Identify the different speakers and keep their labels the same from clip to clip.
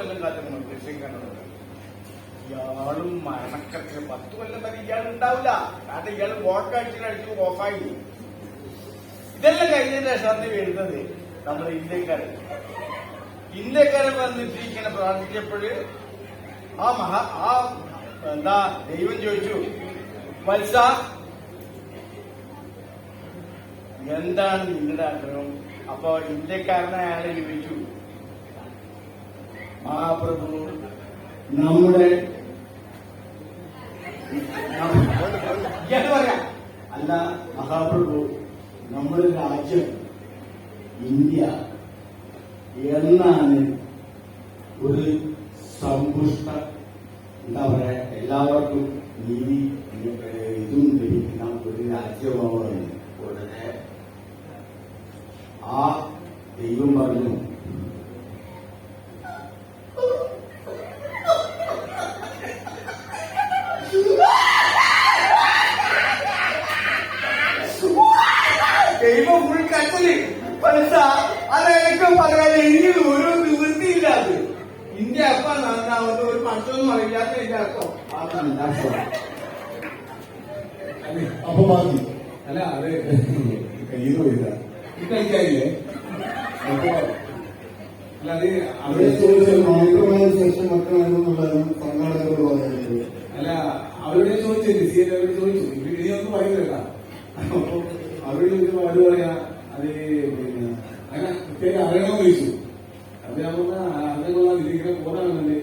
Speaker 1: കൊല്ലം കാലം മന്ത്രിസിക്കാനുള്ളത് ഇയാളും മരണക്കത്തിന് പത്ത് കൊല്ലം വരെ ഇയാൾ ഉണ്ടാവില്ല. കാരണം ഇയാൾ വോട്ടാഴ്ച അടിച്ചു ഓഫായി. ഇതെല്ലാം കഴിഞ്ഞതിന്റെ ശേഷം അന്ന് വരുന്നത് നമ്മുടെ ഇന്ത്യക്കാരൻ ഇന്ത്യക്കാരൻ വന്നിട്ട് ഇങ്ങനെ പ്രാർത്ഥിച്ചപ്പോഴ് ആ മഹാ ആ എന്താ ദൈവം ചോദിച്ചു വത്സ എന്താണ് നിങ്ങളുടെ ആഗ്രഹം? അപ്പൊ ഇന്ത്യക്കാരനെ അയാളെ ചോദിച്ചു മഹാപ്രഭു നമ്മുടെ അല്ല മഹാപ്രഭു നമ്മുടെ രാജ്യം ഇന്ത്യ എന്നാണ് ഒരു സമ്പുഷ്ട എന്താ പറയാ എല്ലാവർക്കും നീതി ഇതും ലഭിക്കുന്ന ഒരു രാജ്യമാവുന്നത് ഉടനെ ആ ദൈവം പറഞ്ഞു ദൈവം ഫുൾ കച്ചൽ പൈസ അതെനിക്ക് പറയാൻ എനിക്ക് ഒരു നിവൃത്തിയില്ല അത് ഇന്ത്യ അപ്പൊ നന്നാവുന്ന ഒരു മറ്റൊന്നും അറിയാത്ത എന്റെ അർത്ഥം അതാണ് എന്റെ അർത്ഥം
Speaker 2: അപ്പൊ ബാക്കി അല്ല അത് കയ്യിൽ പോയില്ല കഴിക്കാനില്ലേ അപ്പൊ അല്ല അത്
Speaker 3: അവിടെ
Speaker 2: അവിടെ
Speaker 3: ചോദിച്ചാൽ മാത്രമായ ശേഷം മക്കളാണെന്നുള്ളതാണ് സംഘാടകരോട് പറയുന്നത്
Speaker 2: അല്ല അവരോട് ചോദിച്ചില്ല സി അവരോട് ചോദിച്ചു ഇനി ഒന്നും പറയുന്നില്ല അപ്പൊ അവരോട് ചോദിച്ചപ്പോ അവർ പറയാ അത് പിന്നെ അങ്ങനെ പ്രത്യേകം അറിയണമെന്ന് ചോദിച്ചു പറഞ്ഞ അതിനുള്ള ഇതിങ്ങനെ പോകാനുണ്ട്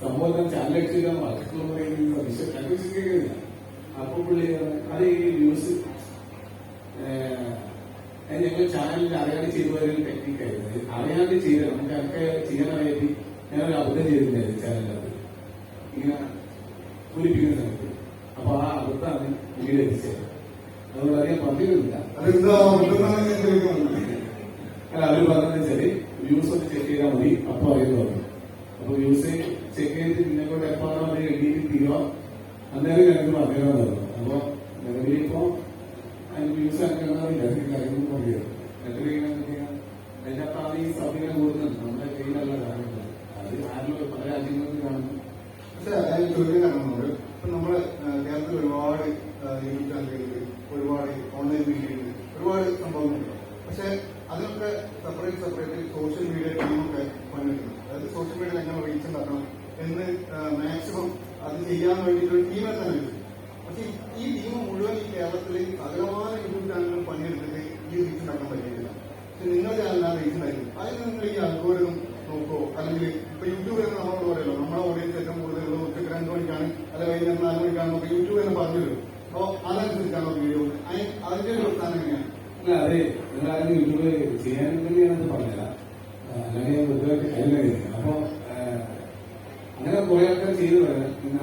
Speaker 2: സംഭവം ചാലടിച്ചില്ല വർക്കുള്ള പറയുന്നത് വിശ്വസിക്കുന്നില്ല അപ്പൊ പുള്ളി അത് ഈ ന്യൂസ് ഞങ്ങൾ ചാനലിൽ അറിയാതെ ചെയ്തു വരുന്ന ടെക്നിക്കായിരുന്നു അറിയാതെ ചെയ്ത് നമുക്ക് ഒക്കെ ചെയ്യാൻ അറിയാതെ ഞാനൊരു അബദ്ധം ചെയ്തിട്ടുണ്ടായിരുന്നു ചാനലിനകത്ത്. ഇങ്ങനെ പൂരിപ്പിക്കുന്ന സമയത്ത്. അപ്പൊ ആ അബദ്ധമാണ് പിന്നീട് എത്തിച്ചത് അതുകൊണ്ട് അറിയാൻ
Speaker 3: പറഞ്ഞിട്ടില്ല
Speaker 2: അല്ല അവർ പറഞ്ഞതെന്ന് വെച്ചാൽ വ്യൂസ് ഒന്ന് ചെക്ക് ചെയ്താൽ മതി. അപ്പൊ അറിയുന്നു പറഞ്ഞു. അപ്പൊ വ്യൂസ് ചെക്ക് ചെയ്ത് നിന്നെ കൊണ്ട് എപ്പോഴാണ് അത് എഴുതിയിട്ട് തീരുവോ. അന്നേരം ഞങ്ങൾക്ക് പറഞ്ഞു. അപ്പൊ അതിന് വ്യൂസ് അനക്കണമെന്നില്ല അതിന് കാര്യങ്ങൾ പറഞ്ഞു എന്നിട്ട് അതിനകത്ത് ആ ഈ സൗകര്യം കൊടുക്കുന്നുണ്ട്. നമ്മുടെ കയ്യിലല്ല കാര്യങ്ങൾ അത് ആരിലും പല രാജ്യങ്ങളിൽ കാണുന്നു.
Speaker 3: പക്ഷെ ഞാൻ ചോദിക്കാനാണ് ഇപ്പൊ നമ്മുടെ ആ, കേരളത്തിൽ ഒരുപാട് ആ, യൂട്യൂബ് ചാനലുകളുണ്ട് ഒരുപാട് ഓൺലൈൻ മീഡിയയുണ്ട് ഒരുപാട് സംഭവങ്ങളുണ്ട് പക്ഷെ അതിനൊക്കെ സെപ്പറേറ്റ് സെപ്പറേറ്റ് സോഷ്യൽ മീഡിയ ടീമൊക്കെ പണിയെടുക്കുന്നു അതായത് സോഷ്യൽ മീഡിയയിൽ എങ്ങനെ റീച്ച് ഉണ്ടാക്കണം എന്ന് മാക്സിമം അത് ചെയ്യാൻ വേണ്ടിയിട്ട് ഒരു ടീമെ തന്നെ വെച്ചു പക്ഷെ ഈ ടീം മുഴുവൻ ഈ കേരളത്തിൽ സകലമായ യൂട്യൂബ് ചാനലുകൾ പണിയെടുത്തിട്ട് ഈ റീച്ച് ഉണ്ടാക്കാൻ പറ്റിയിട്ടില്ല പക്ഷെ നിങ്ങളുടെ ചാനലാണ് റീച്ച് ഉണ്ടായിരുന്നു അതിന് നിങ്ങൾ ഈ അൽഗോരിതം നോക്കോ അല്ലെങ്കിൽ ഇപ്പൊ യൂട്യൂബ് എന്ന് നമ്മളോട് പറയല്ലോ നമ്മുടെ ഓഡിയൻസ് ഏറ്റവും കൂടുതൽ ഉച്ചയ്ക്ക് രണ്ടു മണിക്കാണ് അല്ല വൈകുന്നേരം നാല് മണിക്കാണ് നമുക്ക് യൂട്യൂബ് എന്ന് പറഞ്ഞു തരും അപ്പൊ അതനുസരിച്ചാണോ വീഡിയോ അതിന്റെ ഒരു സ്ഥാനം എങ്ങനെയാണ്
Speaker 2: അല്ല അതെ നിങ്ങളാരും യൂട്യൂബ് ചെയ്യാനുണ്ടെങ്കിൽ ഞാനത് പറഞ്ഞുതരാം ആ, അല്ലെങ്കിൽ ഞാൻ വെറുതെ കയ്യില അപ്പൊ ആ, അങ്ങനെ കുറെ ആൾക്കാർ ചെയ്തു വരാൻ പിന്നെ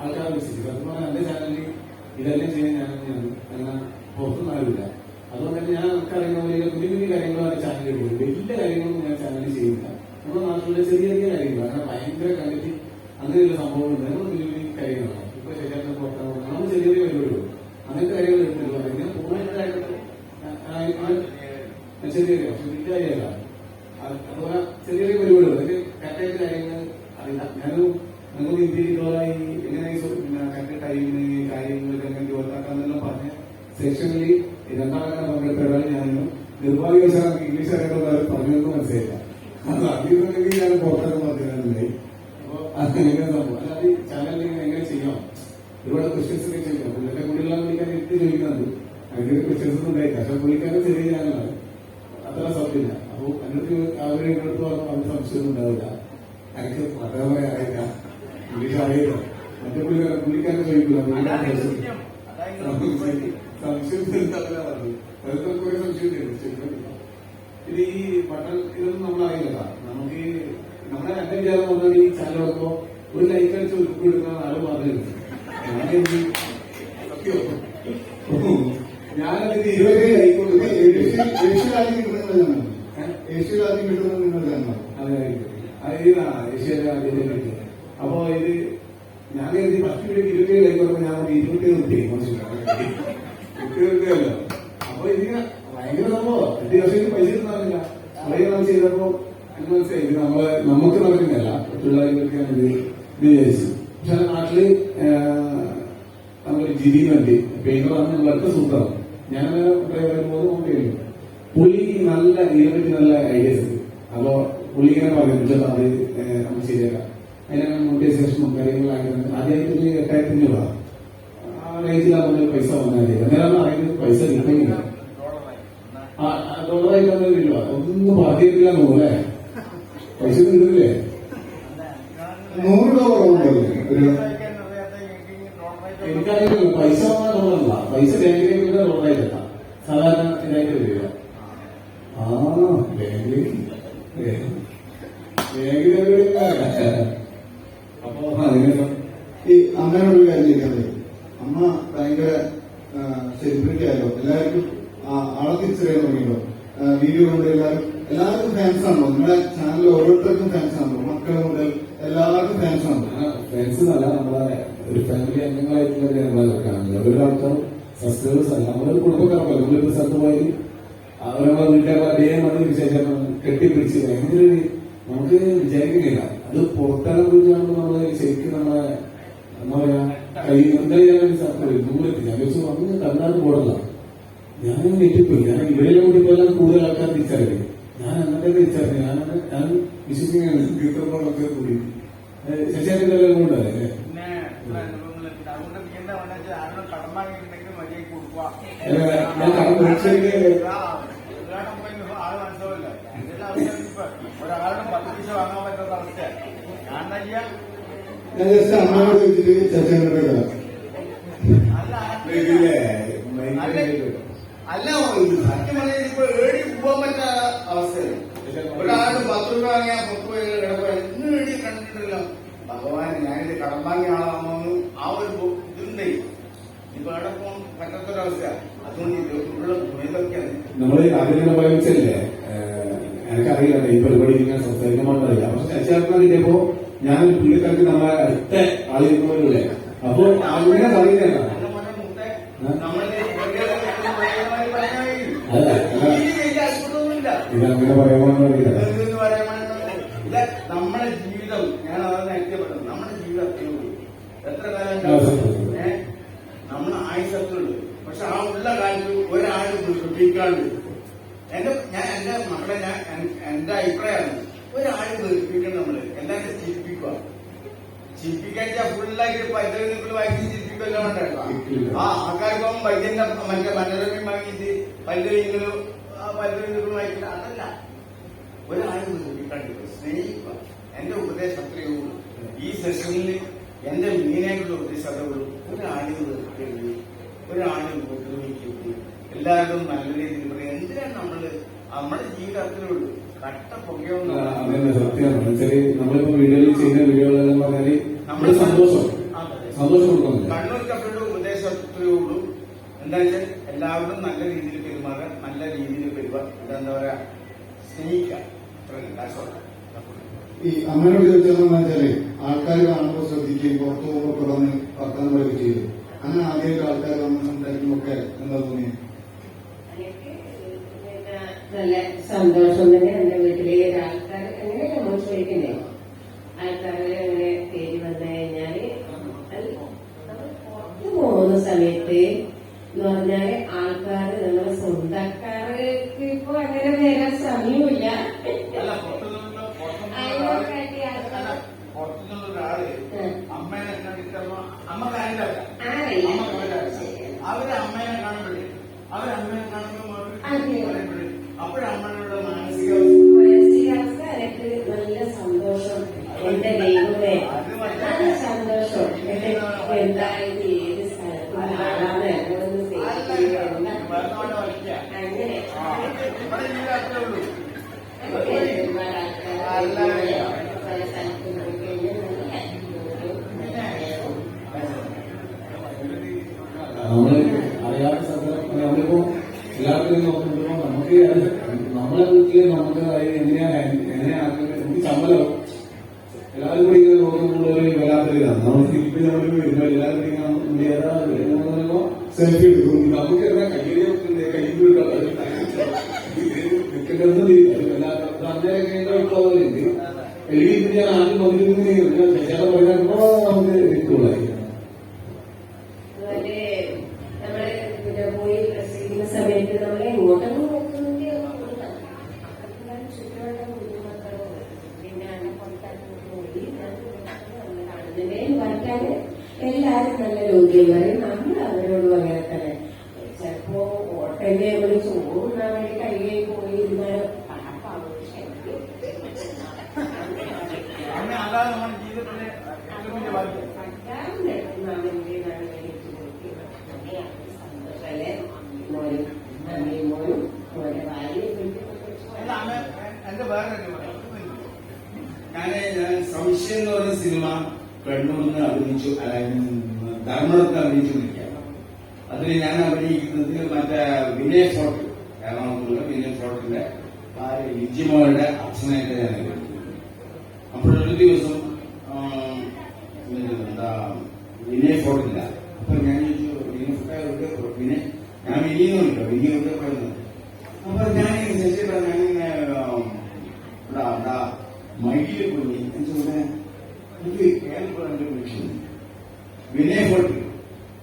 Speaker 2: ആൾക്കാരെ വിളിച്ചിട്ട് സത്യം പറഞ്ഞാൽ എന്റെ ചാനലിൽ ഇതെല്ലാം ചെയ്യാൻ ഞാൻ ഞാൻ അങ്ങനെ പുറത്തൊന്നും ആരുമില്ല അതുകൊണ്ട് തന്നെ ഞാൻ അറിയുന്ന പോലെ കുഞ്ഞു കുഞ്ഞു പോകുന്നത് വലിയ കാര്യങ്ങളൊന്നും ഞാൻ ചാനലിൽ ചെയ്യുന്നില്ല. നമ്മുടെ നാട്ടിലെ ചെറിയ ചെറിയ കാര്യങ്ങൾ അങ്ങനെ ഭയങ്കര കണ്ടിട്ട് അങ്ങനെയുള്ള സംഭവങ്ങളുണ്ട്. നമ്മൾ വലിയ വലിയ കാര്യങ്ങളാണ്. ഇപ്പൊ ശരിയാക്കാൻ പുറത്താണ് നമ്മൾ ചെറിയ ചെറിയ പരിപാടികളും അങ്ങനത്തെ കാര്യങ്ങൾ എടുത്തിട്ടുള്ള പൂർണമായിട്ടായിട്ട് ചെറിയ ചെറിയ കാര്യമല്ല അതുപോലെ ചെറിയ ചെറിയ പരിപാടികൾ അതൊക്കെ കറക്റ്റായിട്ട് കാര്യങ്ങൾ അറിയില്ല ഞാനും ഞങ്ങൾ ഇന്ത്യയിലുള്ളതായി എങ്ങനെ ഈ സോ- പിന്നെ കറക്റ്റ് ടൈമിന് കാര്യങ്ങളൊക്കെ എങ്ങനെ ജോലിക്കാക്കാന്നെല്ലാം പറഞ്ഞ സെക്ഷനിൽ രണ്ടാളങ്ങനെ പങ്കെടുത്ത ഒരാൾ ഞാനും നിർഭാഗ്യവശാൽ നമുക്ക് ഇംഗ്ലീഷ് അറിയാത്തവർ പറഞ്ഞൊന്നും മനസ്സിലായില്ല അത് അറിയുന്നുണ്ടെങ്കിൽ ഞാൻ പുറത്തൊക്കെ പറഞ്ഞിട്ടുണ്ടായി അപ്പൊ അങ്ങനെ സംഭവം അല്ലാതെ ഈ ചാനലിൽ എങ്ങനെ ചെയ്യാം ഒരുപാട് ക്വസ്റ്റ്യൻസ് ഒക്കെ ചോദിക്കാം പുള്ളിന്റെ കൂടെയുള്ള വിളിക്കാൻ എത്തി ചോദിക്കുന്നുണ്ട് അങ്ങനെ ക്വസ്റ്റ്യൻസ് ഒന്നും ഉണ്ടായി പക്ഷെ പുള്ളിക്കാരൻ ചെറിയ ചാനലാണ് അത്ര സൗകര്യമില്ല അപ്പൊ എന്നിട്ട് അവരെ ഇങ്ങോട്ട് പറഞ്ഞു അവന് സംശയമൊന്നും ഉണ്ടാവില്ല എനിക്ക് മതപരമായി അറിയില്ല ഇംഗ്ലീഷ് അറിയില്ല മറ്റേ പുള്ളിക്കാരൻ പുള്ളിക്കാരൻ ചോദിക്കില്ല സംശയം കുറെ സംശയം ഇത് ഈ ബട്ടൺ ഇതൊന്നും നമ്മളായില്ല നമുക്ക് ഈ നമ്മുടെ എന്റെ വിചാരം പറഞ്ഞാൽ ഈ ചാനൽ നോക്കുമ്പോ ഒരു ലൈക്ക് അടിച്ച് ഒരു കുപ്പി എടുക്കുന്ന ആരും പറഞ്ഞിരുന്നു ഞാനതിന് ഇരുപത് ലൈക്ക് കൊടുക്കും
Speaker 3: ഏഷ്യയിൽ ആദ്യം കിട്ടുന്നത് ഏഷ്യയിൽ ആദ്യം കിട്ടുന്നത് നിങ്ങൾ ചാനലാണ്
Speaker 2: അപ്പോ ഇത് ഞാൻ ഫസ്റ്റ് വീഡിയോ ഇരുപത്തി ലൈക്ക് പറഞ്ഞപ്പോൾ ഞാൻ ഒരു കുട്ടിയെ ഇരുപത്തിയല്ലോ അപ്പൊ ഇതിന് ഭയങ്കര സംഭവം. എട്ട് ദിവസം പൈസ കിട്ടുന്നില്ല കുറേ നാൾ ചെയ്തപ്പോ മനസ്സിലായി ഇത് നമ്മളെ നമുക്ക് നടക്കുന്നില്ല മറ്റുള്ളവർക്കൊക്കെയാണ് ഇത് വിചാരിച്ചു. പക്ഷെ നാട്ടിൽ നമ്മളൊരു ജിരി വേണ്ടി പെയിന്ററാണ് നമ്മളൊക്കെ സൂത്രം ഞാൻ പോകുന്നത് നോക്കിയിരുന്നു പുള്ളി നല്ല ഇതിനെപ്പറ്റി നല്ല ഐഡിയസ് അപ്പോ പുള്ളി ഇങ്ങനെ പറഞ്ഞു അത് നമുക്ക് ശരിയാക്കാം. അതിനാണ് മോട്ടിവേഷനും കാര്യങ്ങളായിരുന്നു ഒരു എട്ടായിരത്തി അഞ്ഞൂറ് ആ റേഞ്ചിലാണ് പൈസ വന്നത് അന്നേരം അറിയുന്നത് പൈസ കിട്ടുന്നില്ല
Speaker 1: ഡോളറായി എന്നാ
Speaker 2: ആ ആ ഒന്നും ബാധ്യതയില്ല തോന്നേ പൈസ കിട്ടുന്നില്ലേ
Speaker 3: നൂറ് ഡോളർ
Speaker 2: എനിക്കറിയില്ല. പൈസ ഡോളറല്ല പൈസ ബാങ്കിലേക്ക് ഡോളറായിട്ടല്ല സാധാരണ ഇതായിട്ട് ആ ബാങ്കിലേക്ക് ഫ്രണ്ട്സ് എന്നല്ല നമ്മളെ ഒരു ഫാമിലി അംഗങ്ങളായിട്ടുള്ള നമ്മളെ കാണുന്നത്. ഒരു ആൾക്കാർ സബ്സ്ക്രൈബേഴ്സ് അല്ല നമ്മളൊരു കുടുംബക്കാരല്ല നമ്മളിപ്പോ സ്ഥലത്ത് പോയി അവരെ വീട്ടുകാരെ അതേ മതി വിശേഷം കെട്ടിപ്പിടിച്ച് ഭയങ്കര നമുക്ക് വിചാരിക്കുന്നില്ല. അത് പുറത്തിറങ്ങി കുറിച്ചാണ് നമ്മൾ ശരിക്കും നമ്മളെ എന്താ പറയാ കൈ എന്തായാലും സത്യം ദൂരത്ത് ഞാൻ വെച്ചു അന്ന് തമിഴ്നാട് പോടല്ല. ഞാൻ ഞെട്ടിപ്പോയി. ഞാൻ ഇവരെല്ലാം കൂടി പോയാൽ കൂടുതൽ ആൾക്കാർ തിരിച്ചറിയും ഞാൻ അങ്ങനത്തെ തിരിച്ചറിഞ്ഞു. ഞാൻ ഞാൻ വിശ്വസിക്കുകയാണ്. കീർത്തനങ്ങളൊക്കെ കൂടി.
Speaker 1: ഒരാളുടെ പത്ത് പൈസ വാങ്ങാൻ പറ്റാത്ത അവസ്ഥ ഞാൻ
Speaker 3: ഞാൻ ജസ്റ്റ് അമ്മയോട് ചോദിച്ചിട്ട് ചർച്ച
Speaker 1: അല്ല സത്യം പറഞ്ഞാൽ ഇപ്പൊ ഏടി പോകാൻ പറ്റാത്ത അവസ്ഥയാണ് ഒരാൾ പത്ത് രൂപ വാങ്ങിയാൽ പത്ത് രൂപ കിടക്കുക ഇന്ന് ഏടി കണ്ടിട്ടില്ല ഭഗവാൻ ഞാനിത് കടം വാങ്ങിയ ആളാണെന്ന് ആ ഒരു ഇതുണ്ടേ. ഇപ്പൊ അവിടെ പോകാൻ പറ്റാത്തൊരവസ്ഥ അതുകൊണ്ട് ഗുണിതൊക്കെയാണ്
Speaker 2: നമ്മൾ അതിനെ പറയുന്നില്ലേ എനിക്കറിയില്ല ഈ പരിപാടി ഇങ്ങനെ സംസാരിക്കാൻ അറിയാം പക്ഷെ കിട്ടിയപ്പോ ഞാൻ പുള്ളിക്കാർക്ക് നമ്മളെ അടുത്ത ആളിരുന്നവരല്ലേ? അപ്പൊ അങ്ങനെ പറയുന്നില്ല
Speaker 1: നമ്മളെ
Speaker 2: അല്ല, അല്ല. ഇത് അങ്ങനെ പറയാൻ അറിയില്ല.
Speaker 1: എത്ര കാലം? നമ്മൾ ആയുസത്തുള്ളൂ പക്ഷെ ആ ഉള്ള കാലത്ത് ഒരാൾ ശ്രദ്ധിക്കാണ്ട്. എന്റെ ഞാൻ എന്റെ മക്കളെ ഞാൻ എന്റെ അഭിപ്രായമാണ്. ഒരാൾ വെറുപ്പിക്കണം നമ്മൾ. എല്ലാവരും ചിരിപ്പിക്കുക. ചിരിപ്പിക്കാൻ ഫുള്ളായിട്ട് പൈതൃകൾ വായിച്ച് ചിരിപ്പിക്കല്ലോ ഉണ്ടല്ലോ ആ ആൾക്കാർക്കും വൈദ്യന്റെ മറ്റേ മനോരമയും വാങ്ങിയിട്ട് പൈതൃകങ്ങളും പൈതൃകളും വായിക്കില്ല അതല്ല. ഒരാൾ വെറുപ്പിക്കാണ്ട് സ്നേഹിക്കുക. എന്റെ ഉപദേശം അത്രയേ ഉള്ളൂ. ഈ സെഷനിൽ എന്റെ മീനായിട്ടുള്ള ഉദ്ദേശം അതേ ഉള്ളൂ ഒരാണി വെറുക്കരുത് ഒരാളിൽ ഉപദ്രവിക്കരുത് എല്ലാവരും നല്ല രീതിയിൽ പറയും. എന്തിനാണ് നമ്മൾ? നമ്മുടെ ജീവിതത്തിലേ ഉള്ളൂ. കട്ട പുകയൊന്നും
Speaker 2: സത്യമാണ് നമ്മളിപ്പോ വീഡിയോയിൽ ചെയ്യുന്ന വീഡിയോകളെല്ലാം പറഞ്ഞാൽ നമ്മുടെ സന്തോഷം. സന്തോഷം കൊടുക്കുന്നില്ല
Speaker 1: കണ്ണൂർ കപ്പയുടെ ഉപദേശം അത്രയേ ഉള്ളൂ. എന്താ വെച്ചാൽ എല്ലാവരും നല്ല രീതിയിൽ പെരുമാറുക നല്ല രീതിയിൽ പെരുമാറുക. എന്താ പറയാ? ദാസോളം
Speaker 3: ഈ അമ്മയോട് വെച്ചാൽ ആൾക്കാർ കാണുമ്പോൾ ശ്രദ്ധിക്കുകയും പുറത്തു പോകുമ്പോൾ തുടർന്ന് വർത്തമാനം പറയുകയും ചെയ്തു അങ്ങനെ ആദ്യമായിട്ട് ആൾക്കാർ വന്ന് സംസാരിക്കുമ്പോൾ എന്താ തോന്നിയത്
Speaker 4: നല്ല സന്തോഷം തന്നെ Amém. എനിക്ക്
Speaker 1: കേൾപ്പുണ്ട് വിളിച്ചു വിനയ് ഫോർട്ട്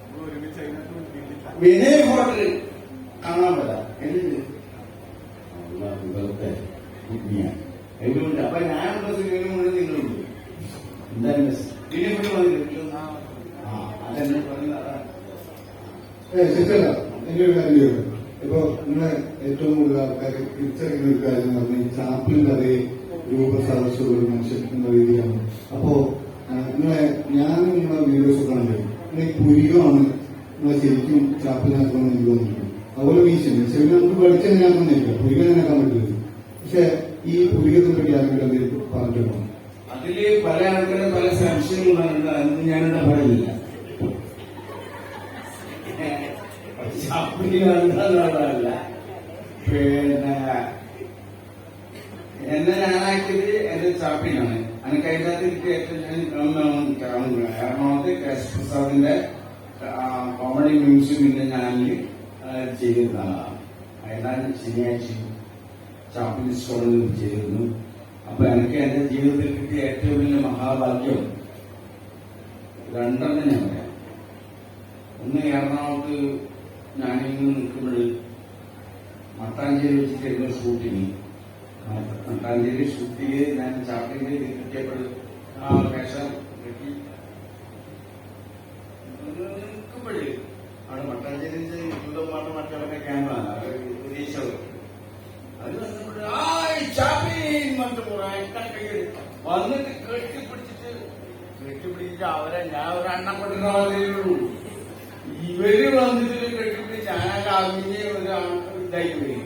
Speaker 5: നമ്മൾ ഒരുമിച്ച് അതിനകത്ത് കിട്ടിയില്ല.
Speaker 1: വിനയ് ഫോർട്ട് കാണാൻ പറ്റാ എന്നിട്ട് അള്ളാ, ഇതൊക്കെ കുഞ്ഞിയാ. എങ്ങനെയുണ്ട് അപ്പൊ ഞാനുള്ള സിനിമയിലും മുഴുവൻ നിങ്ങളുണ്ട് എന്തായാലും വിനയ് ഫോർട്ട് വന്നിട്ട് ആ അതെന്നെ പറഞ്ഞതാണ്
Speaker 3: ഏ ശരിയല്ല എന്റെ ഒരു കാര്യം ചോദിക്കാം ഇപ്പൊ നിങ്ങളെ ഏറ്റവും കൂടുതൽ ആൾക്കാർ തിരിച്ചറിയുന്ന ഒരു കാര്യം എന്ന് പറഞ്ഞാൽ ഈ ചാപ്പിളിൻ കഥയെ രൂപസാദൃശ്യമുള്ള ഒരു മനുഷ്യൻ എന്ന രീതിയാണ് അപ്പോ ആ, നിങ്ങളെ ഞാനും നിങ്ങളെ വീഡിയോസ് കണ്ടു നിങ്ങളെ ഈ പുരികമാണ് നിങ്ങളെ ശരിക്കും ചാപ്പിളിനാക്കണമെന്ന് എനിക്ക് തോന്നിയിട്ടുണ്ട് അതുപോലെ മീശന് ശരി നമുക്ക് വെളിച്ചെണ്ണയാക്കുന്നില്ല പുരിക നനക്കാൻ പറ്റില്ല പക്ഷെ ഈ പുരികത്തെ പറ്റി ആരെങ്കിലും എന്തെങ്കിലും പറഞ്ഞിട്ടുണ്ടോ
Speaker 1: അതിൽ പല ആൾക്കാരും പല സംശയങ്ങളുണ്ട് അതൊന്നും ഞാനിവിടെ പറയില്ല ചാപ്പിടിയല്ല പിന്നെ എന്നെ ഞാനാക്കിയത് എന്റെ ചാപ്പിനാണ് എനിക്ക് കഴിഞ്ഞാൽ ഏറ്റവും ഞാൻ എറണാകുളത്ത് കേശ് പ്രസാദിന്റെ കോമഡി മ്യൂസിയമിന്റെ ചാനലിൽ ചെയ്തിരുന്നതാണ്. അതിനാണ് ശനിയാഴ്ച ചാപ്പിൻ സ്റ്റോറിൽ ചെയ്തിരുന്നു അപ്പൊ എനിക്ക് എന്റെ ജീവിതത്തിൽ കിട്ടിയ ഏറ്റവും വലിയ മഹാഭാഗ്യം രണ്ടെണ്ണം ഞാൻ പറയാം ഒന്ന് എറണാകുളത്ത് ഞാനിങ്ങനെ നിൽക്കുമ്പോൾ മട്ടാഞ്ചേരി വെച്ചിട്ടായിരുന്നു ഷൂട്ടിങ്. മട്ടാഞ്ചേരി ഷൂട്ടിങ് ഞാൻ ചാപ്പിന്റെ കിട്ടിയപ്പോൾ ആ വേഷം കിട്ടി. നിൽക്കുമ്പോഴേ അവിടെ മട്ടാഞ്ചേരി യൂതന്മാരുടെ മറ്റവരുടെ ക്യാമ്പാണ് പ്രതീക്ഷകൾ അത് വന്നപ്പോൾ ആയ് ചാപ്പിൻ വന്നിട്ട് വന്നിട്ട് കെട്ടിപ്പിടിച്ചിട്ട് അവരെ ഞാൻ ഒരു അണ്ണം കൊണ്ടുള്ളൂ ഇവർ വന്നിട്ട് കെട്ടിപ്പിടിച്ച് ഞാനൊക്കെ അവിഞ്ഞ് ഒരു ഇതായി പോയി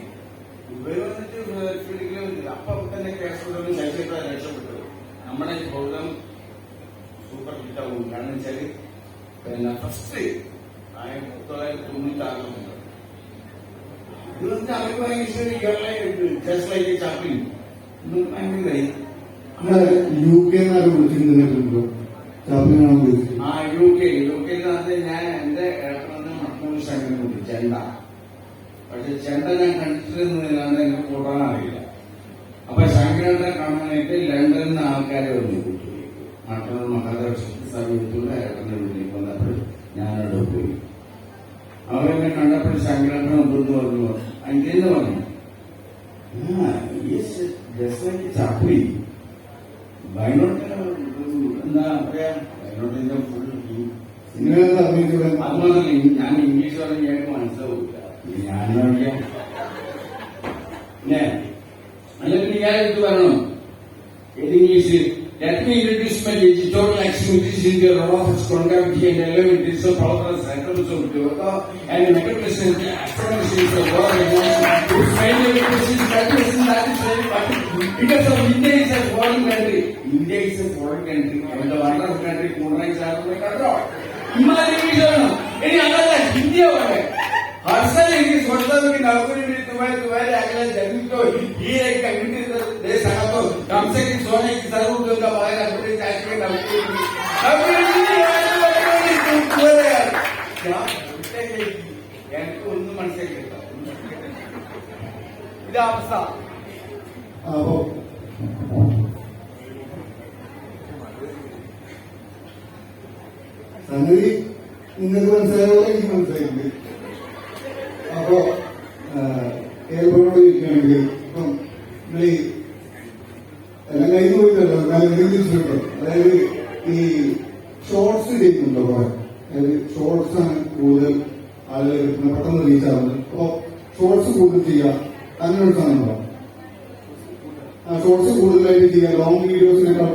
Speaker 1: ഇവർ വന്നിട്ട് പിടിക്കലും അപ്പൊ തന്നെ കേസ് ശൈത്യത്തെ രക്ഷപ്പെട്ടു. നമ്മുടെ ബൗദ്ധം സൂപ്പർ ഹിറ്റാവും കാരണം വെച്ചാൽ പിന്നെ ഫസ്റ്റ് ആയിരത്തി തൊള്ളായിരത്തി തൊണ്ണൂറ്റി ആറിലുണ്ട് ഇത് വന്നിട്ട് അവർക്ക് ഭയങ്കര ജസ്റ്റ് ലൈക്ക് ചാപ്പിൻ ഭയങ്കര
Speaker 3: നിങ്ങളെ യു കെ എന്നാരും വിളിച്ചിരുന്നതിനെ വിളിച്ചത്
Speaker 1: ആ യു കെ യു കെയിനകത്ത് ഞാൻ എന്റെ ഏട്ടനെ മട്ടൂർ സംഘടനയുണ്ട് ചെണ്ട. പക്ഷെ ചെണ്ട ഞാൻ കണ്ടിട്ടിരുന്നതിനാണ് എനിക്ക് കൂട്ടാൻ അറിയില്ല. അപ്പൊ ശങ്കരനെ കാണാനായിട്ട് ലണ്ടനിൽ നിന്ന് ആൾക്കാരെ വന്നു മട്ടൂർ മഹാദേവ സമയത്തുള്ള ഏട്ടന്റെ വീട്ടിൽ വന്നപ്പോൾ ഞാനവിടെ പോയി. അവരെന്നെ കണ്ടപ്പോൾ ശങ്കരനെ ഉണ്ടെന്ന് പറഞ്ഞു അതിന്റെ പറഞ്ഞു. ആ യെസ് ജസ്റ്റ് ലൈക്ക് ചാപ്പിളി വയനാട്ടിൽ എന്താ പറയാ വയനാട്ടിന്റെ ഫുൾ
Speaker 3: നിങ്ങളെന്താ അഭിനയിച്ചത്
Speaker 1: അതുമാത്രമല്ല ഇ- ഞാൻ ഇംഗ്ലീഷ് പറഞ്ഞ ഞങ്ങൾക്ക് മനസ്സിലാവില്ല ഞാൻ അറിയാം അല്ലേ അല്ലെങ്കിൽ ഞാൻ എടുത്ത് പറയണം ഏത് English Let me introduce my digital activities in the role of its concavity and elementary so power systems of yoga and in meditations, the affirmations of word emotions. You find meditations, that is that is very particular. Because of India is a foreign country. India is a foreign country. And the wonder of country, Purna is out of the country. Imagine any other than India or हर साल इनकी स्वतः की नौकरी मिली तुम्हारे तुम्हारे अगले ज़मीन को ही एक कमिटी दे सका तो कम से कम सोने
Speaker 5: ഇത് അവസ്ഥ
Speaker 3: അപ്പോ സംഗതി നിങ്ങൾക്ക് മനസ്സിലായ പോലെ എനിക്ക് മനസ്സിലായിട്ടുണ്ട് അപ്പോ കേൾപ്പോട് ഇരിക്കുകയാണെങ്കിൽ ഇപ്പം നിങ്ങൾ ഈ എല്ലാം കഴിഞ്ഞു പോയിട്ടല്ലോ എന്നാലും എന്തെങ്കിലും ശ്രമിക്കും അതായത് ഈ ഷോർട്സ് ചെയ്യുന്നുണ്ടോ കുറെ അതായത് ഷോർട്സ് ആണ് കൂടുതൽ ആളുകൾ കിട്ടുന്നത് പെട്ടെന്ന് റീച്ച് ആവുന്നത് അപ്പൊ ഷോർട്സ് കൂടുതൽ ചെയ്യുക അങ്ങനെ ഒരു സാധനമുണ്ടോ ആ ഷോർട്സ് കൂടുതലായിട്ട് ചെയ്യുക ലോങ് വീഡിയോസിനേക്കാൾ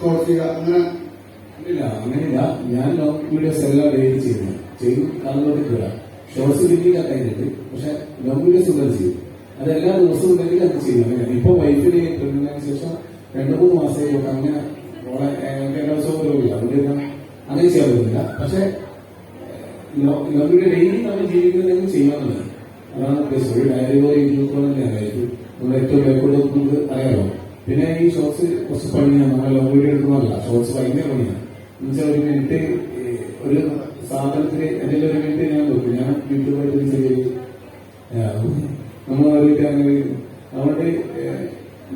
Speaker 3: കൂടുതൽ ചെയ്യുക അങ്ങനെ?
Speaker 2: ഇല്ല അങ്ങനെയില്ല. ഞാൻ ലോങ് വീഡിയോസ് എല്ലാം ഡെയിലി ചെയ്യുന്നത്. ചെയ്തു കണ്ടുകൊണ്ടിരിക്കുക ഷോർട്സ് ഡിലീറ്റ് കഴിഞ്ഞിട്ട്. പക്ഷെ ലോങ് വീഡിയോസ് ഉള്ളത് ചെയ്യും അത് എല്ലാ ദിവസവും ഉണ്ടെങ്കിൽ അത് ചെയ്യും. ഇപ്പൊ വൈഫിന് പ്രഗ്നന്റിന് ശേഷം രണ്ടു മൂന്ന് മാസമായി അങ്ങനെ എല്ലാ ദിവസവും പോലുമില്ല അതുകൊണ്ട് അങ്ങനെ ചെയ്യാൻ പറ്റുന്നില്ല. പക്ഷെ ലോങ് വീഡിയോ ഡെയിലി നമ്മൾ ജീവിക്കുന്നതെങ്കിലും ചെയ്യാമെന്നുള്ളത് അതാണ് ഉദ്ദേശം. ഒരു ഡയറി പോലെ ഇരുന്നോളം തന്നെയാണ് ലൈഫ് നമ്മൾ ഏറ്റവും ബേക്കോട്ട് നമുക്ക് അറിയാമോ പിന്നെ ഈ ഷോർട്സ് കുറച്ച് പണിയാണ് നമ്മൾ ലോങ് വീഡിയോ എടുക്കുന്നതല്ല. ഷോർട്സ് ഭയങ്കര പണിയാണ് എന്നുവെച്ചാൽ ഒരു മിനിറ്റ് ഒരു സാധനത്തിന് എന്തെങ്കിലും ഒരു മിനിറ്റ് ഞാൻ നോക്കും. ഞാൻ യൂട്യൂബായിട്ട് ചെറിയ നമ്മൾ അറിയിക്കാണെങ്കിൽ നമ്മുടെ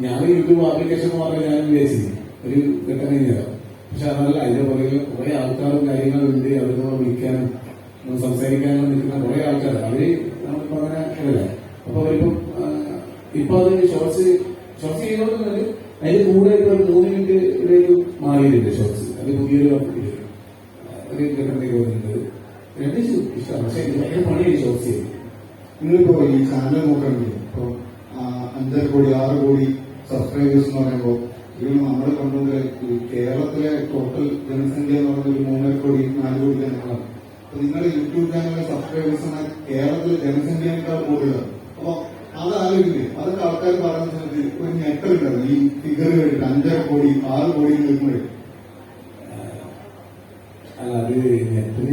Speaker 2: ഞാൻ യൂട്യൂബ് ആപ്ലിക്കേഷൻ മാത്രമേ ഞാൻ വിചാരിച്ചിരുന്നു ഒരു ഘട്ടം കഴിഞ്ഞാൽ പക്ഷെ അതല്ല അതിന്റെ പുറകിൽ കുറെ ആൾക്കാരും കാര്യങ്ങളുണ്ട് അവരോട് വിളിക്കാനും സംസാരിക്കാനും നിൽക്കുന്ന കുറെ ആൾക്കാർ അവർ നമ്മളിപ്പോ അങ്ങനെ അപ്പൊ അവരിപ്പം ഇപ്പൊ അത് ഷോർട്സ് അതിന്റെ കൂടെ ഇപ്പൊ മൂന്ന് മിനിറ്റ് ഇവിടേക്ക് മാറിയിട്ടുണ്ട് ഷോർട്സ് അത് പുതിയൊരു ഇത്. ഒരു ഘട്ടത്തിലേക്ക് വരുന്നുണ്ട് രണ്ട് ഇഷ്ടമാണ് പക്ഷെ ഇത് ഭയങ്കര പണിയാണ് ഷോർട്സ് ചെയ്യുന്നത്
Speaker 3: നിങ്ങളിപ്പോ ഈ ചാനൽ നോക്കണമെങ്കിൽ ഇപ്പൊ ആ, അഞ്ചര കോടി ആറ് കോടി സബ്സ്ക്രൈബേഴ്സ് എന്ന് പറയുമ്പോൾ ഇതിൽ നമ്മൾ കണ്ടുകൊണ്ട് ഈ കേരളത്തിലെ ടോട്ടൽ ജനസംഖ്യ എന്ന് പറയുന്നത് ഒരു മൂന്നര കോടി നാല് കോടി ജനങ്ങളാണ് അപ്പൊ നിങ്ങളുടെ യൂട്യൂബ് ചാനലിലെ സബ്സ്ക്രൈബേഴ്സ് എന്നാൽ കേരളത്തിലെ ജനസംഖ്യയേക്കാൾ കൂടുതലാണ് അപ്പൊ അത് ആലോചിക്കില്ലേ അതൊക്കെ ആൾക്കാർ പറയുന്ന സമയത്ത് ഒരു ഞെട്ടലുണ്ടായിരുന്നു ഈ ഫിഗർ കേട്ടിട്ട് അഞ്ചര കോടി ആറ് കോടി നിൽക്കുമ്പോഴേ
Speaker 2: അല്ല അത് നെറ്റിൽ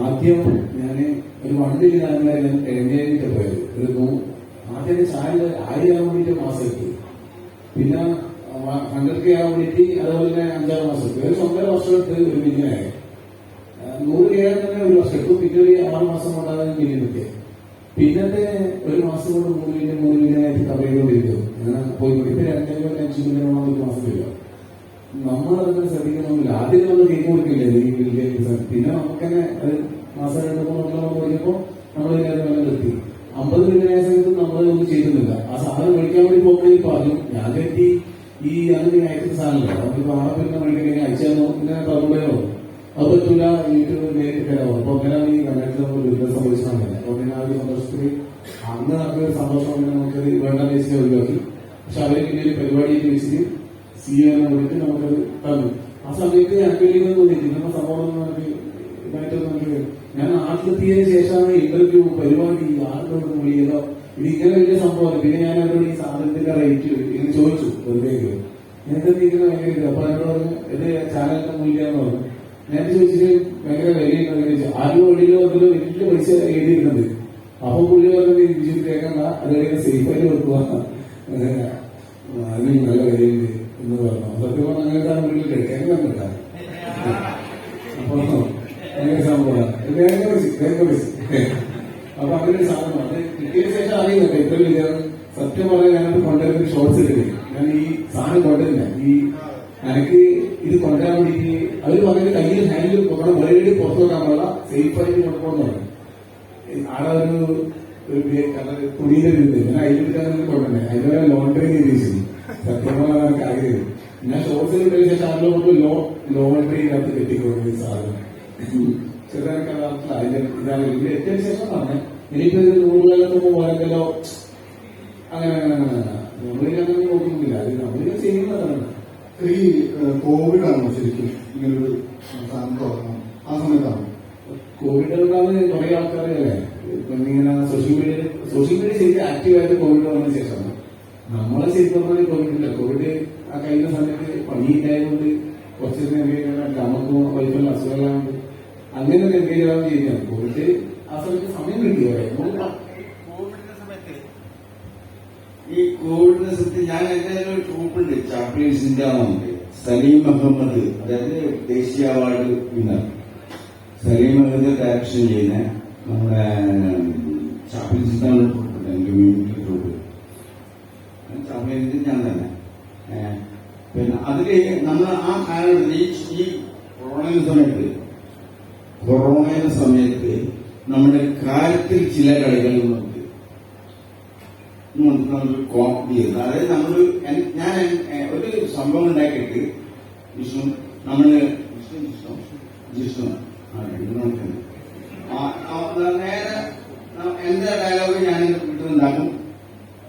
Speaker 2: ആദ്യം ഞാൻ ഒരു വണ്ടിയിൽ ഞാൻ എഴുന്നേറ്റ് പോയത് ഒരു നൂ- ആദ്യം ചാനൽ ആയിരം വേണ്ടിയിട്ട് മാസം എത്തി പിന്നെ ഹൺഡ്രഡ് കെ ആവാൻ വേണ്ടിയിട്ട് അതുപോലെ തന്നെ അഞ്ചാറ് മാസം. എത്തി ഒരു ഒന്നര വർഷം എടുത്ത് ഒരു മില്യനായി നൂറ് കെ തന്നെ ഒരു വർഷം എടുത്തു. പിന്നെ ഒരു ആറ് മാസം കൊണ്ടാണ് മില്യൻ എത്തിയത് പിന്നത്തെ ഒരു മാസം കൊണ്ട് മൂന്ന് മില്യൻ മൂന്ന് മില്യനായിട്ട് കവർ ചെയ്തുകൊണ്ടിരിക്കും അങ്ങനെ പോയിക്കൊണ്ട് ഇപ്പൊ അഞ്ചു മില്യനോളം ഒരു നമ്മൾ അതൊക്കെ ശ്രദ്ധിക്കണമെങ്കിൽ ആദ്യം നമ്മൾ കേക്ക് കൊടുക്കില്ലേ? പിന്നെ നമുക്കന്നെ അത് മാസം രണ്ട് മൂന്ന് കഴിഞ്ഞപ്പോ നമ്മൾ ഇതിനകത്ത് വില നിർത്തി അമ്പത് മില്യനായ സമയത്ത് നമ്മൾ ഒന്നും ചെയ്തിരുന്നില്ല. ആ സാധനം മേടിക്കാൻ വേണ്ടി പോകുമ്പോഴേ പറഞ്ഞു ഞാൻ കരുതി ഈ അങ്ങനെ അയക്കുന്ന സാധനമില്ല. നമുക്ക് ആളെ പിന്നെ മേടിക്കണമെങ്കിൽ അയച്ചു തന്നോ. ഇങ്ങനെ പറഞ്ഞോ അത് പറ്റൂല യൂട്യൂബ് നേരിട്ട് തരാമോ അപ്പൊ അങ്ങനെ ഈ കണ്ടക്ടർ നമ്മൾ ദുരിതം സംഭവിച്ചാൽ അപ്പൊ പിന്നെ ആ ഒരു സന്തോഷത്തിൽ അന്ന് നമുക്ക് ഒരു സന്തോഷം കൊണ്ട് നമുക്കത് വേണ്ട വെച്ച് ഒഴിവാക്കി. പക്ഷെ അവർ പിന്നെ ഒരു പരിപാടിയൊക്കെ വെച്ചിട്ട് സി എന്നെ വിളിച്ച് നമുക്കത് തന്നു. ആ സമയത്ത് ഞാൻ വലിയ തോന്നിയിട്ട് ഇങ്ങനെ സംഭവം ഞാൻ നാട്ടിലെത്തിയതിനു ശേഷമാണ് ഇന്റർവ്യൂ പരിപാടി ആളുകൾക്ക് വിളിയതോ ഇത് ഇങ്ങനെ വലിയ സംഭവം പിന്നെ ഞാൻ അവരോട് ഈ സാധനത്തിന്റെ റേറ്റ് ഇങ്ങനെ ചോദിച്ചു വെറുതെ ഇങ്ങനെ ഭയങ്കര. അപ്പൊ എന്നോട് പറഞ്ഞു ചാനലിന്റെ മൂല്യാന്ന് പറഞ്ഞു. ഞാൻ ചോദിച്ചിട്ട് ഭയങ്കര വിലയുണ്ടെന്ന് ചോദിച്ചു. ആരും വെളിയിലോ അതിലോ വലിയ പൈസ എഴുതിയിരുന്നത് അപ്പൊ പുള്ളി പറഞ്ഞത് വിജയ് കേൾക്കണ്ട കഴിഞ്ഞാൽ സേഫായിട്ട് വെക്കുക. അതിന് നല്ല വിലയുണ്ട് എന്ന് പറഞ്ഞു. സത്യം പറഞ്ഞാൽ വീട്ടിൽ കഴിക്കാൻ കണ്ടില്ല അപ്പൊ അങ്ങനെ സംഭവമാണ് വേഗം വിളിച്ചു വേഗം വിളിച്ചു അപ്പൊ അങ്ങനെ സാധനം അത് കിട്ടിയതിന് ശേഷം അറിയുന്നുണ്ട് എത്ര വലിയ സത്യം പറഞ്ഞാൽ ഞാനത് കൊണ്ടുവരുന്ന ഷോർട്സ് ഇട്ടില്ലേ ഞാൻ ഈ സാധനം കൊണ്ടുവരില്ല ഈ എനിക്ക് ഇത് കൊണ്ടുവരാൻ വേണ്ടിയിട്ട് അവർ പറഞ്ഞത് കയ്യിൽ ഹാൻഡിൽ നമ്മുടെ മുരടി പുറത്തു വെക്കാൻ പാടില്ല. സേഫ് ആയിട്ട് കൊണ്ടുപോകുന്നതാണ് ആടെ ഒരു ഒരു ഇത്. ഞാൻ അതിലെടുക്കാൻ കൊണ്ടുവന്നെ അതിന്റെ ലോണ്ടറി ചെയ്തു സത്യം പറഞ്ഞാൽ എനിക്ക് ആഗ്രഹം ഞാൻ ഷോർട്സിൽ ശേഷം അതിലെ കൊണ്ട് ലോ ലോണ്ടറി ഇതിനകത്ത് കെട്ടിക്കൊണ്ടു ഈ അതിന്റെ ഇതാണ്. ഇത് എത്തിയതിനു ശേഷം പറഞ്ഞേ ഇനിയിപ്പോ ഇത് നൂറുകളിലൊക്കെ പോകാനല്ലോ അങ്ങനെ അങ്ങനെ അങ്ങനെ നോക്കുന്നില്ല. അത് നമ്മളിങ്ങനെ ചെയ്യുന്നതാണ്.
Speaker 3: ഈ കോവിഡ് ആണോ ശരിക്കും ഇങ്ങനൊരു സാധനം ആ സമയത്താണ്?
Speaker 2: കോവിഡ് ഉണ്ടാവുന്ന കുറെ ആൾക്കാരല്ലേ ഇങ്ങനെ സോഷ്യൽ മീഡിയ സോഷ്യൽ മീഡിയ ശരിക്കും ആക്റ്റീവായിട്ട് കോവിഡ് വന്നതിന് ശേഷമാണ്. നമ്മളെ ശരിക്കും പറഞ്ഞാൽ കോവിഡ് ഇല്ല. കോവിഡ് ആ കഴിഞ്ഞ സമയത്ത് പണിയില്ലായതുകൊണ്ട് കുറച്ച് നേരം നമുക്കും വൈഫല്ല അസുഖങ്ങളുണ്ട് അങ്ങനെ ഒരു ചെയ്യുന്നത് കോവിഡ് ആ സമയത്ത് സമയം കിട്ടിയോ
Speaker 1: കോവിഡിന്റെ സമയത്ത് ഈ കോവിഡിന്റെ സത്യം ഞാൻ എന്റെ ഒരു ട്രൂപ്പുണ്ട് ചാപ്ലിൻസിന്റെ ആവുന്നുണ്ട് സലീം അഹമ്മദ് അതായത് ദേശീയ award winner Salim Ahmed direction ചെയ്യുന്ന നമ്മുടെ ചാപ്ലിൻസിന്റെ ട്രൂപ്പുണ്ട് എനിക്ക് കമ്മ്യൂണിറ്റി ട്രൂപ്പ് ചാപ്ലിൻസിന്റെ ഞാൻ തന്നെ. പിന്നെ അതിൽ നമ്മൾ ആ കാലഘട്ടത്തിൽ ഈ ഈ കൊറോണയുടെ സമയത്ത് കൊറോണയുടെ സമയത്ത് നമ്മുടെ കാര്യത്തിൽ ചില കളികൾ കോപ്പി ചെയ്തു. അതായത് നമ്മൾ ഞാൻ ഒരു സംഭവം ഉണ്ടാക്കിയിട്ട് വിഷ്ണു നമ്മൾ വിഷ്ണു ആ, നേരെ എന്റെ ഡയലോഗ് ഞാൻ വീട്ടിലുണ്ടാക്കും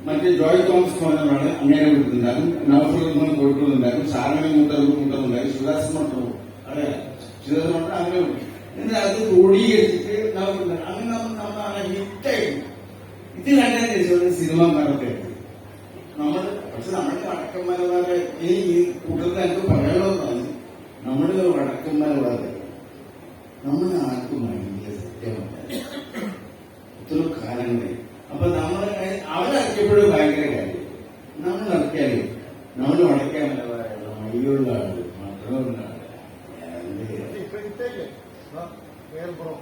Speaker 1: മറ്റേ ജോയ് തോമസ് പറഞ്ഞാണ് അങ്ങനെ വീട്ടിലുണ്ടാക്കും നവഫലം കോഴിക്കോടുണ്ടാക്കും ശാരമണി മുട്ടർ മുട്ടുണ്ടാക്കും സുദാസ് മട്ടർ അതെ ശിവദാസ് മട്ടർ അങ്ങനെ വിട്ടു. അത് ക്രോഡീകരിച്ചിട്ട് നമുക്ക് അങ്ങനെ നമ്മൾ നമ്മളാണ് ഹിറ്റായിരുന്നു ഇത് കണ്ടതിന് ശേഷം സിനിമ കണ്ടൊക്കെ നമ്മൾ പക്ഷെ നമ്മുടെ വടക്കൻ മലബാറെ ഈ കൂട്ടത്തിൽ എനിക്ക് പറയണമെന്നാണ് നമ്മുടെ വടക്കന്മാരുള്ളത് നമ്മുടെ ആർക്കും ഭയങ്കര സത്യമല്ല ഇത്ര കാലങ്ങളെ അപ്പൊ നമ്മൾ അവരറിയപ്പോഴും ഭയങ്കര കാര്യം നമ്മൾ നടത്തിയാൽ നമ്മൾ വടക്കാനല്ല പറയുന്നത് മയ്യുള്ള ആൾ മക്കളുള്ള ആൾ എന്ത്
Speaker 3: ഇപ്പൊ ഇട്ടേക്ക് വേറെ ബ്രോ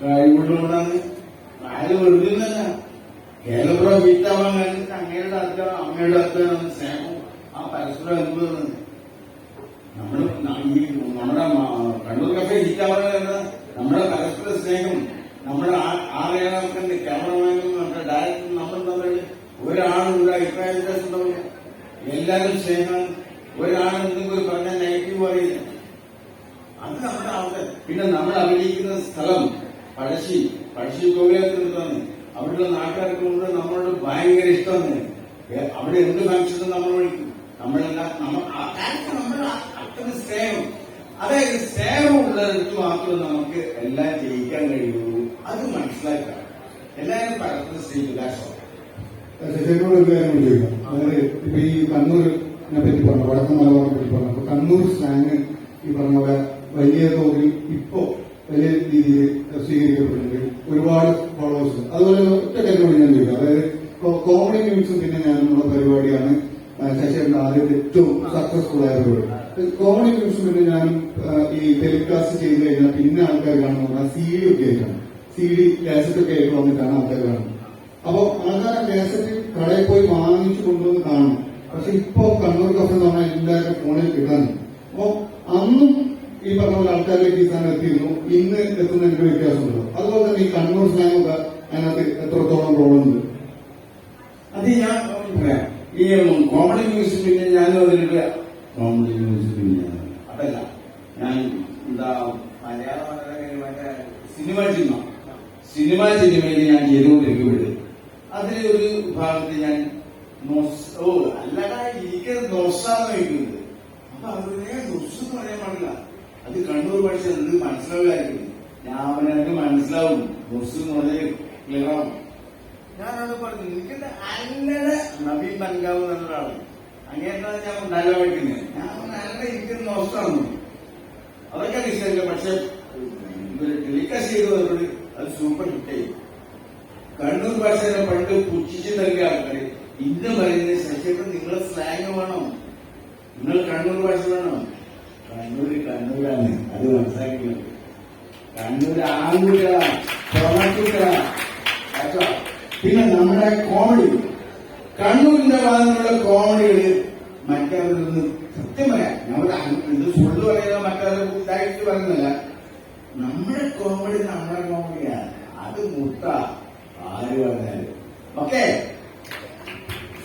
Speaker 1: കഴിവുള്ളതുകൊണ്ടാണ് ആര് വെറുതെ തന്നെ കേരളപ്പുറ വീട്ടാവാൻ വേണ്ടിട്ട് അങ്ങയുടെ അർത്ഥം അമ്മയുടെ അർത്ഥം സ്നേഹം ആ പരസ്പരം അനുഭവം നമ്മൾ ഈ നമ്മുടെ മ- കണ്ണൂർ കഫേ ഹിറ്റാവാൻ നമ്മുടെ പരസ്പര സ്നേഹം നമ്മുടെ ആറേഴാമത്തെ ക്യാമറമാനും നമ്മുടെ ഡയറക്ടറും നമ്മൾ തമ്മിൽ ഒരാളും ഒരു അഭിപ്രായ വ്യത്യാസം ഉണ്ടാവില്ല എല്ലാവരും സ്നേഹം ഒരാളും എന്തെങ്കിലും പറഞ്ഞാൽ അത് നമ്മുടെ അവിടെ പിന്നെ നമ്മൾ അഭിനയിക്കുന്ന സ്ഥലം പഴശ്ശി പഴശ്ശി നിൽക്കുന്നു അവിടെയുള്ള നാട്ടുകാർക്ക് മുഴുവൻ നമ്മളോട് ഭയങ്കര ഇഷ്ടമാണ്. അവിടെ എന്ത് ഫംഗ്ഷനും നമ്മൾ വിളിക്കും. നമ്മളെല്ലാം നമ്മൾ നമ്മൾ അത്ര സ്നേഹം. അതായത് സ്നേഹമുള്ളിടത്ത് മാത്രം നമുക്ക് എല്ലാം ജയിക്കാൻ കഴിയുള്ളൂ അത് മനസ്സിലാക്കാം എല്ലാവരും
Speaker 3: ഒരു കാര്യം കൂടി ചോദിക്കാം. അതായത് ഇപ്പൊ ഈ കണ്ണൂരിനെ പറ്റി പറഞ്ഞു വടക്കൻ മലബാറിനെ പറ്റി പറഞ്ഞു. അപ്പൊ കണ്ണൂർ സ്ലാങ് ഈ പറഞ്ഞ പോലെ വലിയ തോതിൽ ഇപ്പോ വലിയ രീതിയിൽ സ്വീകരിക്കപ്പെടുന്നുണ്ട് ഒരുപാട് ഫോളോവേഴ്സ് അതുപോലെ ഒറ്റ കാര്യം ഞാൻ ചോദിക്കാം. അതായത് കോമഡി ന്യൂസും പിന്നെ ഞാനുള്ള പരിപാടിയാണ് ആ, ശശിയുടെ ആദ്യത്തെ ഏറ്റവും സക്സസ്ഫുൾ ആയ പരിപാടി. കോമഡി ന്യൂസും പിന്നെ ഞാൻ ഈ ടെലികാസ്റ്റ് ചെയ്ത് കഴിഞ്ഞാൽ പിന്നെ ആൾക്കാർ കാണുന്നത് സി ഡി ഒക്കെ ആയിട്ടാണ്. സി ഡി കാസറ്റ് ഒക്കെ ആയിട്ട് വന്നിട്ടാണ് ആൾക്കാർ കാണുന്നത്. അപ്പൊ ആൾക്കാരെ കാസറ്റ് കടയിൽ പോയി വാങ്ങിച്ചു കൊണ്ടുവന്ന് കാണും. പക്ഷെ ഇപ്പൊ കണ്ണൂർ കഫ് എന്ന് പറഞ്ഞാൽ എല്ലാവരുടെ ഫോണിൽ കിട്ടാനും അപ്പൊ അന്നും ഈ പറഞ്ഞ പോലെ ആൾക്കാരിലേക്ക് ഈ സാധനം എത്തിയിരുന്നു. ഇന്ന് എത്തുന്നതിന്റെ വ്യത്യാസമുണ്ടോ. അതുപോലെ തന്നെ ഈ കണ്ണൂർ സ്ലാങ് അതിനകത്ത് എത്രത്തോളം റോളുണ്ട്
Speaker 1: അത് ഞാൻ പറയാം. ഈ കോമഡി ന്യൂസ് പിന്നെ ഞാൻ അതിലിട്ട് കോമഡി ന്യൂസ് പിന്നെ അതല്ല ഞാൻ എന്താ മലയാളം സിനിമ സിനിമ സിനിമ സിനിമയിൽ ഞാൻ ചെയ്തുകൊണ്ടിരിക്കുമ്പോഴേ അതിലൊരു ഭാഗത്ത് ഞാൻ നൊസ്- ഓ അല്ലടാ എനിക്ക് നൊസാന്ന് വയ്ക്കുന്നത് അപ്പൊ അവരുടെ നൊസ് പറയാൻ പാടില്ല. അത് കണ്ണൂർ പഠിച്ച എന്ത് മനസ്സിലാവില്ലായിരിക്കും ഞാൻ അവനക്ക് മനസ്സിലാവും. നൊസ് എന്ന് പറഞ്ഞാൽ ക്ലിയർ ആവും. ഞാനത് പറഞ്ഞു നിൽക്കുന്ന അല്ലട നബീൻ ബൻഗാവ് എന്നൊരാൾ അങ്ങനെന്താ ഞാൻ ഡയലോഗിക്കുന്നത് ഞാൻ നല്ല ഇരിക്കുന്ന നൊസാണ് അതൊക്കെ നിശ്ചയില്ല പക്ഷെ ടെലികാസ്റ്റ് ചെയ്തവരോട് അത് സൂപ്പർ ഹിറ്റായി കണ്ണൂർ ഭാഷയെ പണ്ട് പുച്ഛിച്ച് നൽകിയ ആൾക്കാർ ഇന്ന് പറയുന്നത് ശശിയേട്ടൻ നിങ്ങളെ സ്ലാങ് വേണം. നിങ്ങൾ കണ്ണൂർ ഭാഷ വേണം. കണ്ണൂര് കണ്ണൂരാണ്. അത് മനസ്സിലാക്കിയത് കണ്ണൂര് ആൺകുട്ടികളാണ്. പിന്നെ നമ്മുടെ കോമഡി കണ്ണൂരിന്റെ ഭാഗത്തുള്ള കോമഡികൾ മറ്റവരിൽ നിന്ന് കൃത്യമായ നമ്മുടെ ഇത് പറയുന്ന മറ്റവരെ ഇതായിട്ട് പറയുന്നില്ല നമ്മുടെ കോമഡി നമ്മുടെ കോമഡിയാണ് അത് മുട്ട ആര് പറഞ്ഞാലും. ഓക്കെ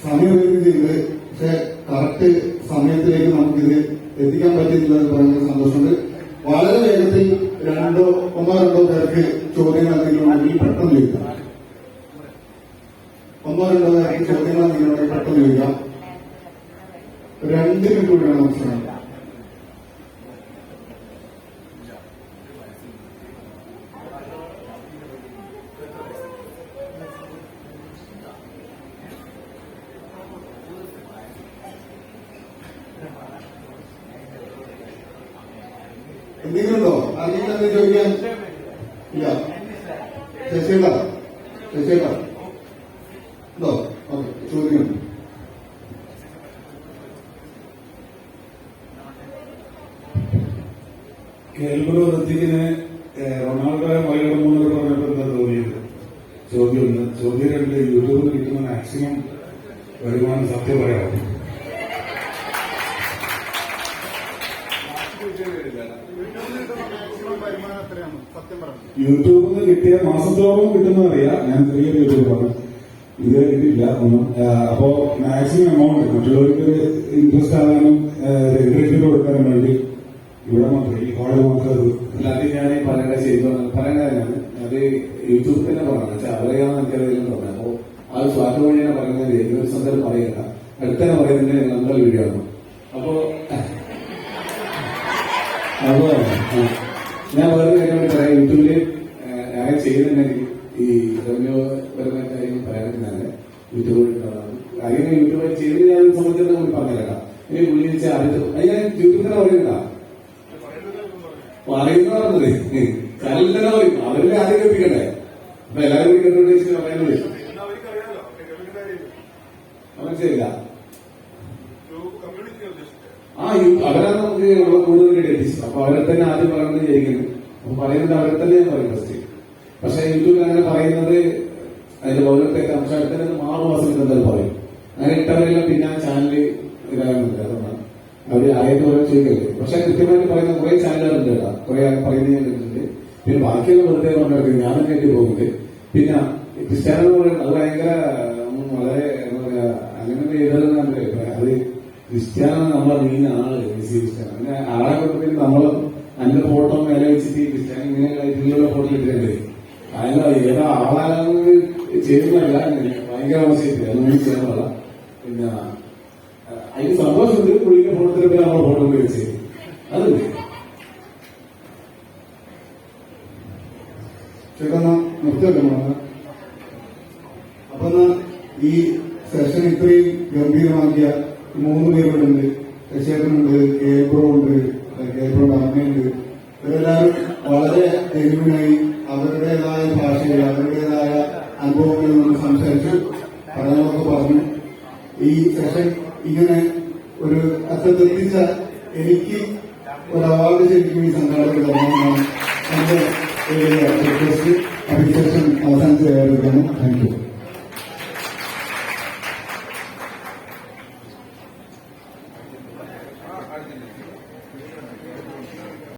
Speaker 3: സമയപരിധി ചെയ്ത് പക്ഷെ കറക്റ്റ് സമയത്തിലേക്ക് നമുക്കിത് എത്തിക്കാൻ പറ്റിയിട്ടില്ല എന്ന് പറയുന്നത് സന്തോഷമുണ്ട്. വളരെ വേഗത്തിൽ രണ്ടോ ഒന്നോ രണ്ടോ പേർക്ക് ചോദ്യങ്ങൾ എന്തെങ്കിലും പെട്ടെന്ന് ചോദിക്കാം. ഒന്നോ രണ്ടോ പേർക്ക് ചോദ്യങ്ങൾ എന്തെങ്കിലും പെട്ടെന്ന് ചോദിക്കാം. രണ്ട് മിനിറ്റ് കൂടിയാണ് നമുക്ക് എന്തെങ്കിലും ഉണ്ടോ അല്ലെങ്കിൽ എന്തെങ്കിലും ചോദിക്കാൻ ഇല്ല ശശിയേട്ടാ ശശിയേട്ടാ ഉണ്ടോ ഓക്കെ ചോദ്യം
Speaker 6: കേൾക്കുന്ന ഋത്തിക്കിന് റൊണാൾഡോയെ മറികടന്നു പറഞ്ഞപ്പോൾ എന്താ തോന്നിയത് ചോദ്യം ഒന്ന് ചോദ്യം രണ്ട് യൂട്യൂബിൽ കിട്ടുന്ന മാക്സിമം വരുമാനം സത്യം പറയാം
Speaker 3: മാക്സിമം വരുമാനം എത്രയാണ് സത്യം പറഞ്ഞു
Speaker 6: യൂട്യൂബിൽ നിന്ന് കിട്ടിയ മാസത്തോളം കിട്ടുന്ന അറിയാം. ഞാൻ ചെറിയൊരു യൂട്യൂബാണ് ഇത് കിട്ടില്ല ഒന്നും അപ്പോ മാക്സിമം എമൗണ്ട് മറ്റുള്ളവർക്ക് ഇൻട്രസ്റ്റ് ആകാനും എൻകറേജ്മെന്റ് കൊടുക്കാനും വേണ്ടി ഇവിടെ മാത്രം ഈ ഹാളിൽ മാത്രം അത്
Speaker 2: അല്ലാതെ ഞാൻ ഈ പറയേണ്ട ചെയ്തു. പറയേണ്ട കാര്യമാണ് അത് യൂട്യൂബിൽ തന്നെ പറയണം വെച്ചാൽ അവരെയാണ് എനിക്കറിയില്ലെന്ന് പറഞ്ഞത്. അപ്പോ ആ സ്വാർത്ഥ വഴിയാണ് പറയുന്നത് ഒരു സന്ദർഭം പറയണ്ട അടുത്തന്നെ പറയുന്നതിന്റെ നല്ല വീഡിയോ ആണ്. അപ്പോ അപ്പോ ഞാൻ വേറൊരു കാര്യം പറയാം. യൂട്യൂബിൽ ഞാൻ ചെയ്യുന്നുണ്ടെങ്കിൽ ഈ റവന്യൂപരമായ കാര്യങ്ങൾ യൂട്യൂബ് യൂട്യൂബിൽ കാര്യം യൂട്യൂബിൽ ചെയ്ത് ഞാൻ സംബന്ധിച്ചിടത്തോളം നമ്മൾ പറഞ്ഞുതരാം ഇനി പുള്ളി വെച്ചാൽ അത് അത് ഞാൻ യൂട്യൂബിൽ തന്നെ പറയുന്നത് പറയുന്ന പറഞ്ഞത്. കല്ലന പറയും അവരുടെ ആദ്യം കേൾപ്പിക്കണ്ടേ? അപ്പൊ എല്ലാവരും കൂടി കണ്ടുപിടിച്ച് പറയുന്നത് മനസ്സിലായില്ല ആ അവരാണ് നമുക്ക് നമ്മളെ കൂടുതൽ എത്തിച്ചത് അപ്പൊ അവരെ തന്നെ ആദ്യം പറയുന്നത് ജയിക്കുന്നു അപ്പൊ പറയുന്നത് അവരെ തന്നെയാണ് പറയുന്നത് പക്ഷെ യൂട്യൂബിൽ അങ്ങനെ പറയുന്നത് അതിന്റെ പൗരത്വത്തെ അംശം മാറു മാസം എന്തായാലും പറയും. അങ്ങനെ ഇട്ടവരെല്ലാം പിന്നെ ആ ചാനൽ ഇതാകുന്നുണ്ട്. അതുകൊണ്ടാണ് അവർ ആയിട്ട് പോലെ ചോദിക്കല്ലേ പക്ഷെ കൃത്യമായിട്ട് പറയുന്ന കുറെ ചാനലുകളുണ്ട് കേട്ടോ. കുറെ പറയുന്നത് ഞാൻ കേട്ടിട്ടുണ്ട്. പിന്നെ ബാക്കിയുള്ള വെറുതെ കൊണ്ടിരിക്കുന്നത് ഞാനും കേട്ടി പോകുന്നത് പിന്നെ ക്രിസ്ത്യാനോ എന്ന് പറയുന്നത് അത് ഭയങ്കര വളരെ എന്താ പറയാ അങ്ങനെ എഴുതുന്നുണ്ട് അത് ക്രിസ്ത്യാനോ നമ്മളെ മെയിൻ ആൾ മെസ്സി അങ്ങനെ ആളെ കൊടുത്തിട്ട് നമ്മൾ അതിന്റെ ഫോട്ടോ മേലെ വെച്ചിട്ട് ക്രിസ്ത്യാനി ഇങ്ങനെ ഇതിലുള്ള ഫോട്ടോ ഇട്ടിട്ടുണ്ട് അല്ല ഏതാ ആളാണെന്ന് ചെയ്യുന്നതല്ല ഭയങ്കര ആവശ്യമില്ല അതൊന്നും ചെയ്യുന്നതല്ല പിന്നെ അതിന് സന്തോഷത്തിൽ പുള്ളിക്ക് ഫോട്ടോ എടുക്കാൻ നമ്മളെ ഫോട്ടോ വെച്ച്. അത്
Speaker 3: ചേട്ടാ അപ്പൊ ഈ സെഷൻ ഇത്രയും ഗംഭീരമാക്കിയ മൂന്ന് പേരുണ്ട് ശശേഖരനുണ്ട് കേബ്രോ ഉണ്ട് കേബ്രോയുടെ അമ്മയുണ്ട് ഇവരെല്ലാവരും വളരെ തെരുവിനായി അവരുടേതായ ഭാഷയിൽ അവരുടേതായ അനുഭവങ്ങളിൽ നമ്മൾ സംസാരിച്ചു. പഠനമൊക്കെ പറഞ്ഞു. ഈ സെഷൻ ഇങ്ങനെ ഒരു അറ്റത്തെത്തിച്ച എനിക്ക് ഒരു അവാർഡ് ശരിക്കും ഈ സംഘാടകർ തരണമെന്നാണ് എന്റെ റിക്വസ്റ്റ് അവസാനത്തെ താങ്ക് യു